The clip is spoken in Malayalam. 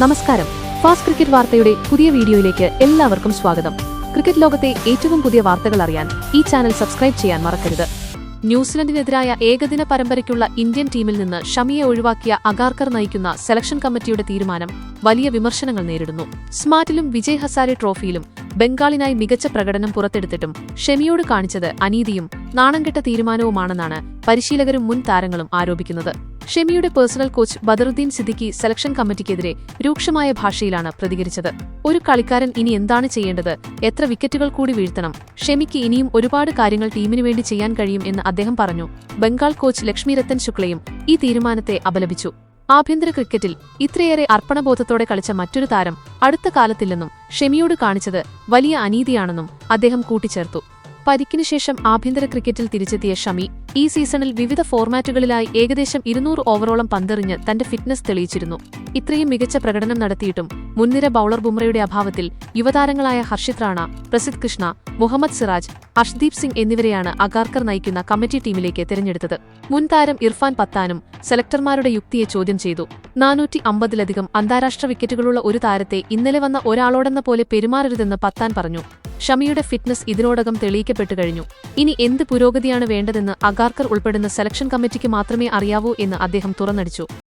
നമസ്കാരം. ഫാസ്റ്റ് ക്രിക്കറ്റ് വാർത്തയുടെ പുതിയ വീഡിയോയിലേക്ക് എല്ലാവർക്കും സ്വാഗതം. ക്രിക്കറ്റ് ലോകത്തെ ഏറ്റവും പുതിയ വാർത്തകൾ അറിയാൻ ഈ ചാനൽ സബ്സ്ക്രൈബ് ചെയ്യാൻ മറക്കരുത്. ന്യൂസിലൻഡിനെതിരായ ഏകദിന പരമ്പരയ്ക്കുള്ള ഇന്ത്യൻ ടീമിൽ നിന്ന് ഷമിയെ ഒഴിവാക്കിയ അഗാർക്കർ നയിക്കുന്ന സെലക്ഷൻ കമ്മിറ്റിയുടെ തീരുമാനം വലിയ വിമർശനങ്ങൾ നേരിടുന്നു. സ്മാർട്ടിലും വിജയ് ഹസാരെ ട്രോഫിയിലും ബംഗാളിനായി മികച്ച പ്രകടനം പുറത്തെടുത്തിട്ടും ഷമിയോട് കാണിച്ചത് അനീതിയും നാണംകെട്ട തീരുമാനവുമാണെന്നാണ് പരിശീലകരും മുൻ താരങ്ങളും ആരോപിക്കുന്നത്. ഷെമിയുടെ personal coach Badaruddin Siddiqui selection കമ്മിറ്റിക്കെതിരെ രൂക്ഷമായ ഭാഷയിലാണ് പ്രതികരിച്ചത്. ഒരു കളിക്കാരൻ ഇനി എന്താണ് ചെയ്യേണ്ടത്? എത്ര വിക്കറ്റുകൾ കൂടി വീഴ്ത്തണം? ഷെമിക്ക് ഇനിയും ഒരുപാട് കാര്യങ്ങൾ ടീമിനു വേണ്ടി ചെയ്യാൻ കഴിയും എന്ന് അദ്ദേഹം പറഞ്ഞു. ബംഗാൾ കോച്ച് ലക്ഷ്മി രത്തൻ ശുക്ലയും ഈ തീരുമാനത്തെ അപലപിച്ചു. ആഭ്യന്തര ക്രിക്കറ്റിൽ ഇത്രയേറെ അർപ്പണബോധത്തോടെ കളിച്ച മറ്റൊരു താരം അടുത്ത കാലത്തില്ലെന്നും ഷെമിയോട് കാണിച്ചത് വലിയ അനീതിയാണെന്നും അദ്ദേഹം കൂട്ടിച്ചേർത്തു. പരിക്കിനു ശേഷം ആഭ്യന്തര ക്രിക്കറ്റിൽ തിരിച്ചെത്തിയ ഷമി ഈ സീസണിൽ വിവിധ ഫോർമാറ്റുകളിലായി ഏകദേശം ഇരുന്നൂറ് ഓവറോളം പന്തെറിഞ്ഞ് തന്റെ ഫിറ്റ്നസ് തെളിയിച്ചിരുന്നു. ഇത്രയും മികച്ച പ്രകടനം നടത്തിയിട്ടും മുൻനിര ബൌളർ ബുംറയുടെ അഭാവത്തിൽ യുവതാരങ്ങളായ ഹർഷിത് റാണ പ്രസിദ് കൃഷ്ണ മുഹമ്മദ് സിറാജ് അഷ്ദീപ് സിംഗ് എന്നിവരെയാണ് അഗാർക്കർ നയിക്കുന്ന കമ്മിറ്റി ടീമിലേക്ക് തിരഞ്ഞെടുത്തത്. മുൻ താരം ഇർഫാൻ പത്താനും സെലക്ടർമാരുടെ യുക്തിയെ ചോദ്യം ചെയ്തു. നാനൂറ്റി അമ്പതിലധികം അന്താരാഷ്ട്ര വിക്കറ്റുകളുള്ള ഒരു താരത്തെ ഇന്നലെ വന്ന ഒരാളോടെന്ന പോലെ പെരുമാറരുതെന്ന് പത്താൻ പറഞ്ഞു. ഷമിയുടെ ഫിറ്റ്നസ് ഇതിനോടകം തെളിയിക്കപ്പെട്ടു കഴിഞ്ഞു. ഇനി എന്ത് പുരോഗതിയാണ് വേണ്ടതെന്ന് അഗാർക്കർ ഉൾപ്പെടുന്ന സെലക്ഷൻ കമ്മിറ്റിക്ക് മാത്രമേ അറിയാവൂ എന്ന് അദ്ദേഹം തുറന്നടിച്ചു.